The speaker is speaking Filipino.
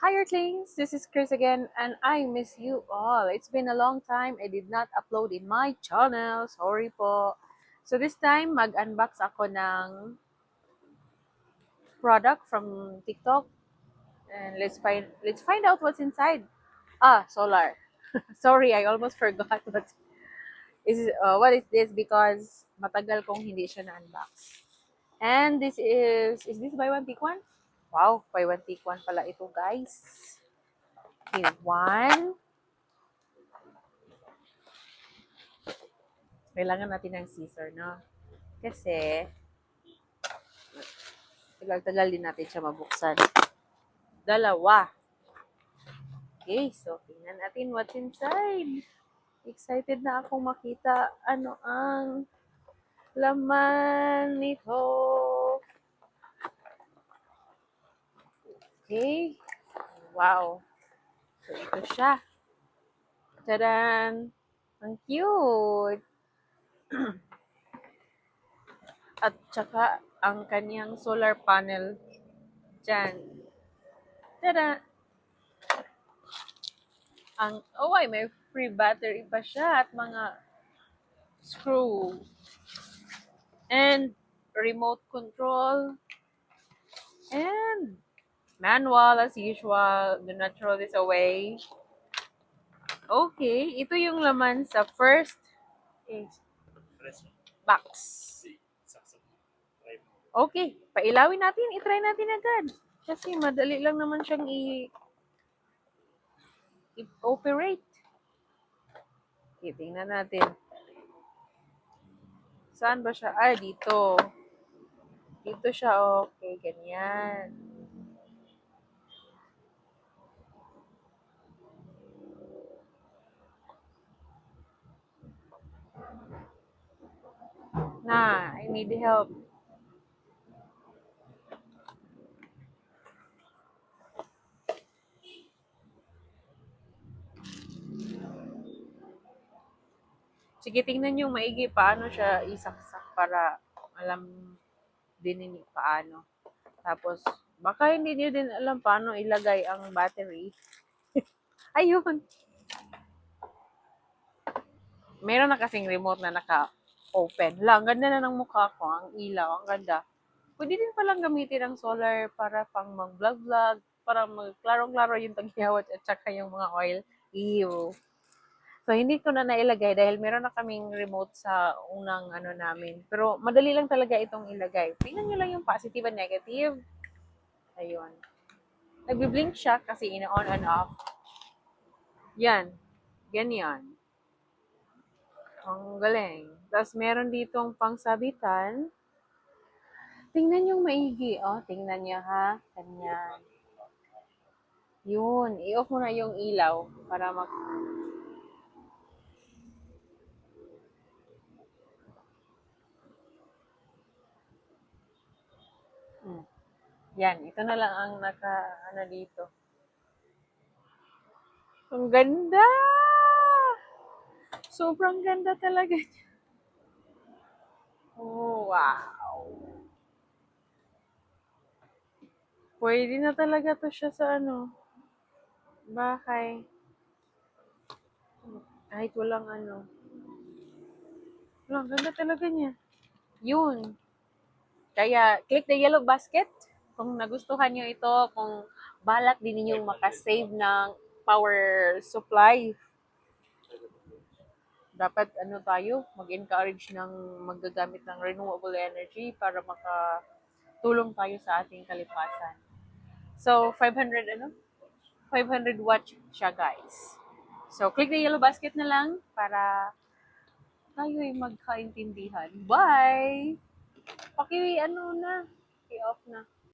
Hi Earthlings, this is Chris again and I miss you all. It's been a long time I did not upload in my channel. Sorry po. So this time mag-unbox ako ng product from TikTok and let's find let's find out what's inside. Ah, solar. Sorry, I almost forgot what is uh, what is this because matagal kong hindi siya na-unbox. And this is is this buy one take one? Wow, buy one take one pala ito, guys. Okay, one. Kailangan natin ng scissor, no? Kasi, tagal-tagal din natin siya mabuksan. Dalawa. Okay, so tingnan natin what's inside. Excited na akong makita ano ang laman nito. Okay. Wow. So, ito siya. Tadaan! Ang cute! At saka, ang kanyang solar panel dyan. Tada! Ang, oh ay, may free battery pa siya at mga screw. And remote control. And manual as usual. Do not throw this away. Okay, ito yung laman sa first box. Okay, pailawin natin. I-try natin agad. Kasi madali lang naman siyang i-operate. Okay, tingnan natin. Saan ba siya? Ah, dito. Dito siya. Okay, ganyan. Na, I need help. Sige, tingnan nyo maigi paano siya isaksak para alam din ninyo paano. Tapos, baka hindi nyo din alam paano ilagay ang battery. Ayun. Meron na kasing remote na naka-open. Lang, ganda na ng mukha ko. Ang ilaw, ang ganda. Pwede din palang gamitin ang solar para pang mag-vlog-vlog, para magklaro-klaro yung tagyawat at saka yung mga oil. Ew. So, hindi ko na nailagay dahil meron na kaming remote sa unang ano namin. Pero, madali lang talaga itong ilagay. Tingnan nyo lang yung positive and negative. Ayun. Nagbi-blink siya kasi ina-on and off. Yan. Ganyan. Ang galing. Tapos, meron ditong pangsabitan. Tingnan yung maigi. Oh, tingnan niya ha. Ganyan. Yun. I-off mo na yung ilaw para mag Hmm. Yan, ito na lang ang naka, ano dito. Ang ganda! Sobrang ganda talaga niya. Oh, wow! Pwede na talaga to siya sa ano, bahay. Kahit walang ano. Wala, ang ganda talaga niya. Yun. Kaya, click the yellow basket kung nagustuhan nyo ito, kung balak din ninyong makasave ng power supply. Dapat ano tayo, mag-encourage ng maggagamit ng renewable energy para makatulong tayo sa ating kalipasan. So, 500 ano? 500 watt siya, guys. So, click the yellow basket na lang para tayo ay magkaintindihan. Bye! Paki, ano na, i-off na.